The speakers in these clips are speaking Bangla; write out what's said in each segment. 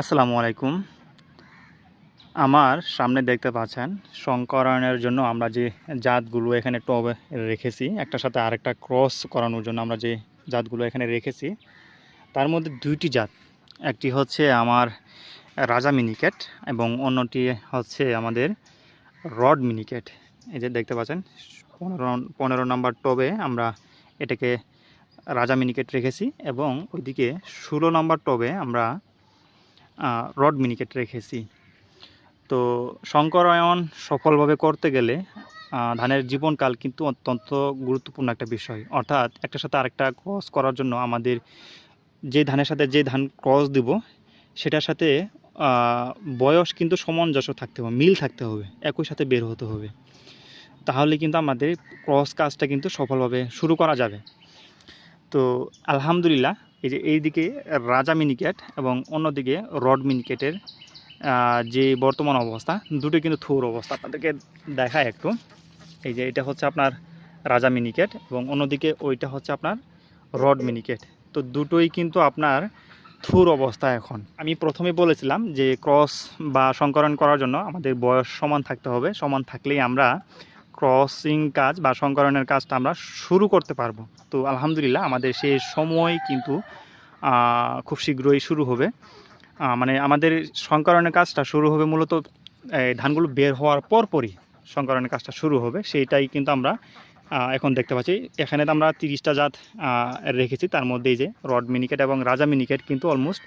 আসসালামু আলাইকুম। আমার সামনে দেখতে পাচ্ছেন, সংকরণের জন্য আমরা যে জাতগুলো এখানে টবে রেখেছি, একটার সাথে আরেকটা ক্রস করানোর জন্য আমরা যে জাতগুলো এখানে রেখেছি, তার মধ্যে দুইটি জাত, একটি হচ্ছে আমার রাজা মিনিকেট এবং অন্যটি হচ্ছে আমাদের রড মিনিকেট। এই যে দেখতে পাচ্ছেন, পনেরো পনেরো নম্বর টবে আমরা এটাকে রাজা মিনিকেট রেখেছি এবং ওইদিকে ষোলো নম্বর টবে আমরা রড মিনিকেট রেখেছি। তো সংকরায়ন সফলভাবে করতে গেলে ধানের জীবনকাল কিন্তু অত্যন্ত গুরুত্বপূর্ণ একটা বিষয়। অর্থাৎ একটা সাথে আরেকটা ক্রস করার জন্য আমাদের যে ধানের সাথে যে ধান ক্রস দিব, সেটার সাথে বয়স কিন্তু সামঞ্জস্য থাকতে হবে, মিল থাকতে হবে, একই সাথে বের হতে হবে। তাহলে কিন্তু আমাদের ক্রস কাজটা কিন্তু সফলভাবে শুরু করা যাবে। তো আলহামদুলিল্লাহ এই যে এইদিকে রাজা মিনিকেট এবং অন্যদিকে রড মিনিকেটের যে বর্তমান অবস্থা, দুটো কিন্তু থুর অবস্থা। আপনাদেরকে দেখায় একটু। এই যে এটা হচ্ছে আপনার রাজা মিনিকেট এবং অন্যদিকে ওইটা হচ্ছে আপনার রড মিনিকেট। তো দুটোই কিন্তু আপনার থুর অবস্থা এখন। আমি প্রথমে বলেছিলাম যে ক্রস বা সংকরণ করার জন্য আমাদের বয়স সমান থাকতে হবে। সমান থাকলেই আমরা ক্রসিং কাজ বা সংকরণের কাজটা আমরা শুরু করতে পারব। তো আলহামদুলিল্লাহ আমাদের সেই সময় কিন্তু খুব শীঘ্রই শুরু হবে। মানে আমাদের সংকরণের কাজটা শুরু হবে মূলত ধানগুলো বের হওয়ার পরপরই সংকরণের কাজটা শুরু হবে। সেইটাই কিন্তু আমরা এখন দেখতে পাচ্ছি। এখানে তো আমরা তিরিশটা জাত রেখেছি। তার মধ্যে এই যে রড মিনিকেট এবং রাজা মিনিকেট কিন্তু অলমোস্ট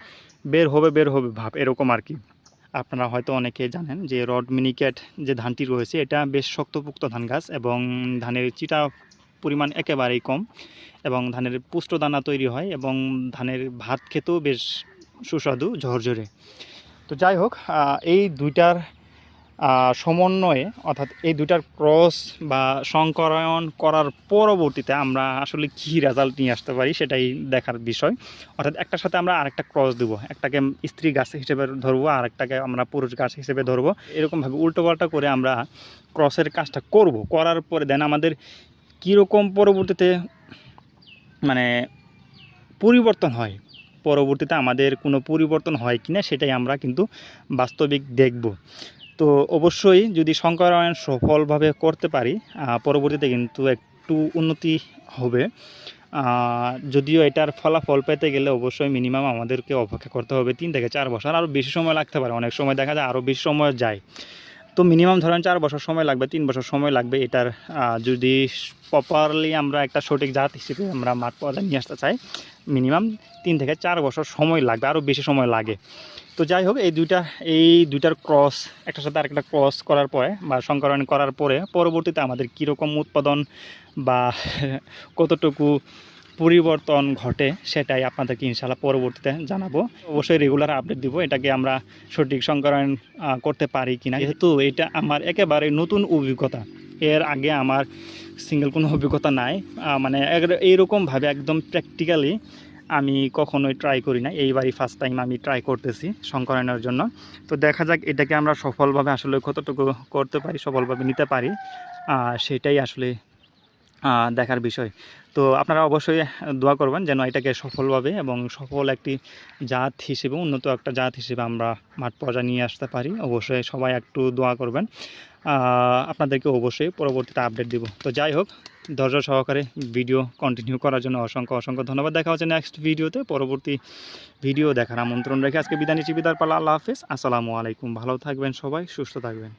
বের হবে বের হবে ভাব, এরকম আর কি। আপনারা হয়তো অনেকে জানেন যে রড মিনিকেট যে ধানটি রয়েছে, এটা বেশ শক্তপুক্ত ধান গাছ এবং ধানের চিটা পরিমাণ একেবারেই কম এবং ধানের পুষ্ট দানা তৈরি হয় এবং ধানের ভাত খেতেও বেশ সুস্বাদু ঝরঝরে। তো যাই হোক এই দুইটার সমন্বয়ে, অর্থাৎ এই দুটার ক্রস বা সংকরায়ন করার পরবর্তীতে আমরা আসলে কী রেজাল্ট নিয়ে আসতে পারি সেটাই দেখার বিষয়। অর্থাৎ একটার সাথে আমরা আরেকটা ক্রস দেবো। একটাকে স্ত্রী গাছ হিসেবে ধরবো আর একটাকে আমরা পুরুষ গাছ হিসেবে ধরবো। এরকমভাবে উল্টোপাল্টা করে আমরা ক্রসের কাজটা করব। করার পরে দেন আমাদের কীরকম পরবর্তীতে মানে পরিবর্তন হয়? পরবর্তীতে আমাদের কোনো পরিবর্তন হয় কি না সেটাই আমরা কিন্তু বাস্তবিক দেখব। তো অবশ্যই যদি সংকরায়ণ সফলভাবে করতে পারি পরবর্তীতে কিন্তু একটু উন্নতি হবে। যদিও এটার ফলাফল পেতে গেলে অবশ্যই মিনিমাম আমাদেরকে অপেক্ষা করতে হবে তিন থেকে চার বছর। আরও বেশি সময় লাগতে পারে। অনেক সময় দেখা যায় আরও বেশি সময় যায়। তো মিনিমাম ধরেন চার বছর সময় লাগবে, তিন বছর সময় লাগবে এটার যদি প্রপারলি আমরা একটা সঠিক জাত হিসেবে আমরা মাঠ পর্যায়ে নিয়ে আসতে চাই মিনিমাম তিন থেকে চার বছর সময় লাগবে, আরও বেশি সময় লাগে। তো যাই হোক, এই দুইটা, এই দুইটার ক্রস একটার সাথে আরেকটা ক্রস করার পরে বা সংকরণ করার পরে পরবর্তীতে আমাদের কীরকম উৎপাদন বা কতটুকু পরিবর্তন ঘটে, সেটাই আপনাদেরকে ইনশাল্লাহ পরবর্তীতে জানাব। অবশ্যই রেগুলার আপডেট দিব, এটাকে আমরা সঠিক সংকরণ করতে পারি কিনা। যেহেতু এটা আমার একেবারে নতুন অভিজ্ঞতা, এর আগে আমার সিঙ্গেল কোনো অভিজ্ঞতা নাই মানে এইরকমভাবে একদম প্র্যাকটিক্যালি আমি কখনোই ট্রাই করি না এইবারই ফার্স্ট টাইম আমি ট্রাই করতেছি সংকরণের জন্য। তো দেখা যাক এটাকে আমরা সফলভাবে আসলে কতটুকু করতে পারি, সফলভাবে নিতে পারি সেটাই আসলে দেখার বিষয়। তো আপনারা অবশ্যই দোয়া করবেন যেন এটাকে সফলভাবে এবং সফল একটি জাত হিসেবে, উন্নত একটা জাত হিসেবে আমরা মাঠ পর্যায়ে নিয়ে আসতে পারি। অবশ্যই সবাই একটু দোয়া করবেন। আপনাদেরকে অবশ্যই পরবর্তীতে আপডেট দিব। তো যাই হোক, ধৈর্য সহকারে ভিডিও কন্টিনিউ করার জন্য অসংখ্য অসংখ্য ধন্যবাদ। দেখা হচ্ছে নেক্সট ভিডিওতে পরবর্তী ভিডিও দেখার আমন্ত্রণ রেখে আজকে বিদায় নিচ্ছি। বিদার পালা। আল্লাহ হাফিজ। আসসালামু আলাইকুম। ভালো থাকবেন সবাই, সুস্থ থাকবেন।